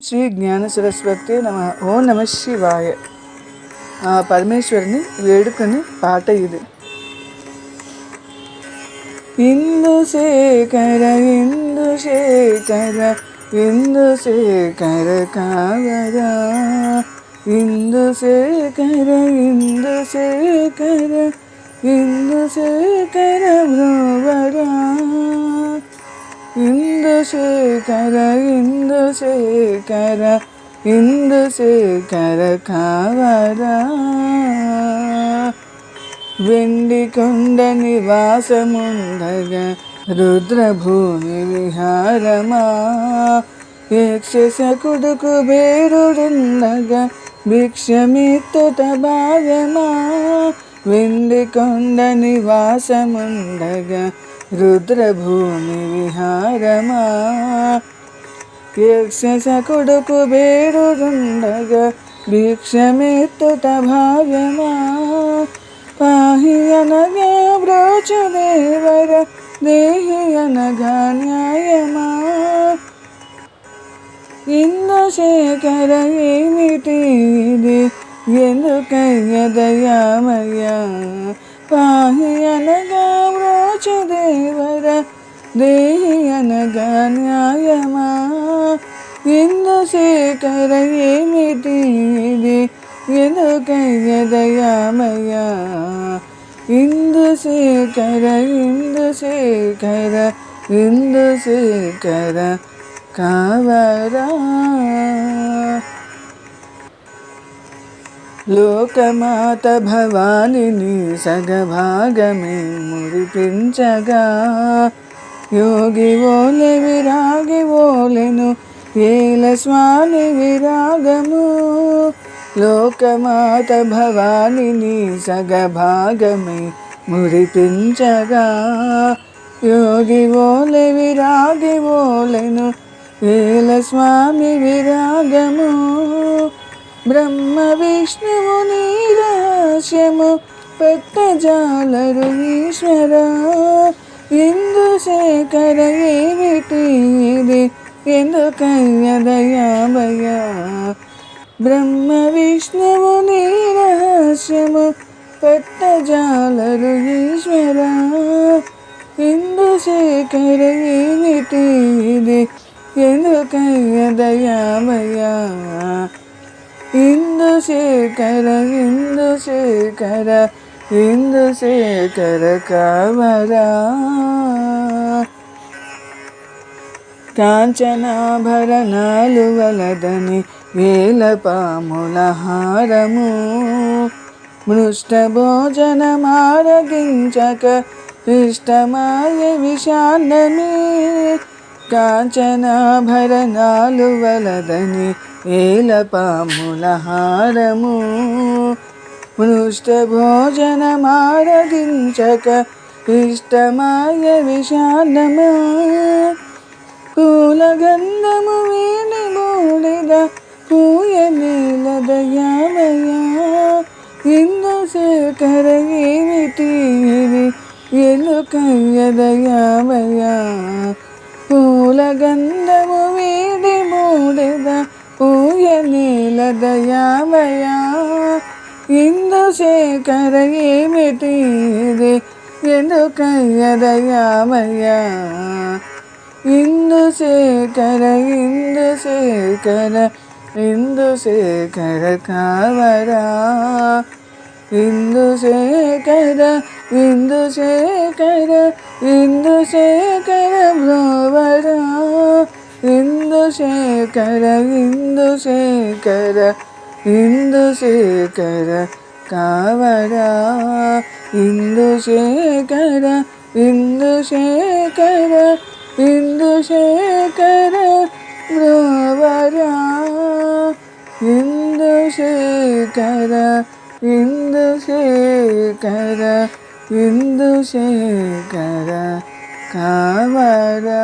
శ్రీ జ్ఞాన సరస్వతి నమ ఓ నమ శివాయ ఆ పరమేశ్వరుని వేడుకొని పాట ఇది ఇందు శేఖర ఇందు శేఖర ఇందు శేఖర కావరా ఇందు శేఖర ఇందు శేఖర ఇందు శేఖర భ్రవరా ఇందుశేఖర ఇందుశేఖర ఇందుశేఖర కావరా. వెండి కొండ నివాసముండగా రుద్రభూమి విహారమా. యక్షసకుడుకు బేరుడుండగా భిక్షమిత్తుట భాగమా వెండి కొండ నివాసముండగా రుద్రభూమి విహారమా యక్షసకుడుకు బేరుడుండగా భిక్షమెత్తుట భాగమా పాహి అనగా బ్రోచు దేవర దేహి అనగా న్యాయమా ఇంద్రశేఖర ఏమిటి ఇది ఎందుకయ్య దయామయ్య పాహి అనగా బ్రోచు దేవర దేహి అనగా న్యాయమా? ఇంద్రశేఖర ఏమిటి ఇది ఎందుకయ్య దయామయ్య ఇందుశేఖర ఇందుశేఖర ఇందుశేఖర కావరా లోకమాత భవానిని సగభాగమే మురిపించగా యోగి ఓలె విరాగి ఓలెను ఏల స్వామి విరాగము. లోకమాత భవానిని సగభాగమే మురిపించగా. యోగి ఓలె విరాగి ఓలెను ఏల స్వామి విరాగము. బ్రహ్మ విష్ణువు నీరాశ్యము పట్టజాలరు ఈశ్వరా. ఇందుశేఖర ఏమిటి ఇది ఎందుకయ్య దయామయ బ్రహ్మ విష్ణువు నీరహస్యము పట్టజాలరు ఈశ్వర ఇందుశేఖర ఏమిటి ఇది ఎందుకయ్య దయామయ ఇందుశేఖర ఇందుశేఖర ఇందుశేఖర కావరా కాంచనాభరణాలు వలదని వేల పాముల హారము. మృష్ట భోజనమారగించక ఇష్టమాయ విషాన్నమే కాంచనాభరణాలు వలదని వేల పాముల హారము. మృష్ట భోజనమారగించక ఇష్టమాయ విషాదమా పూల గంధము వీణి మూడిద పూయ నీల దయామయ ఇందు శేఖర ఏమిటి ఇది? ఎందుకయ్య దయామయ పూల గంధము వీడి మూడిద పూయ నీల దయామయ ఏమిటి ఇది ఎందుకయ్య దయామయ ఇందుశేఖర ఇందుశేఖర ఇందుశేఖర కావరా? ఇందుశేఖర ఇందుశేఖర ఇందుశేఖర భ్రోవరా ఇందుశేఖర ఇందుశేఖర ఇందుశేఖర కావరా ఇందుశేఖర ఇందుశేఖర ఇందుశేఖర బ్రవరా ఇందుశేఖర ఇందుశేఖర ఇందుశేఖర కావరా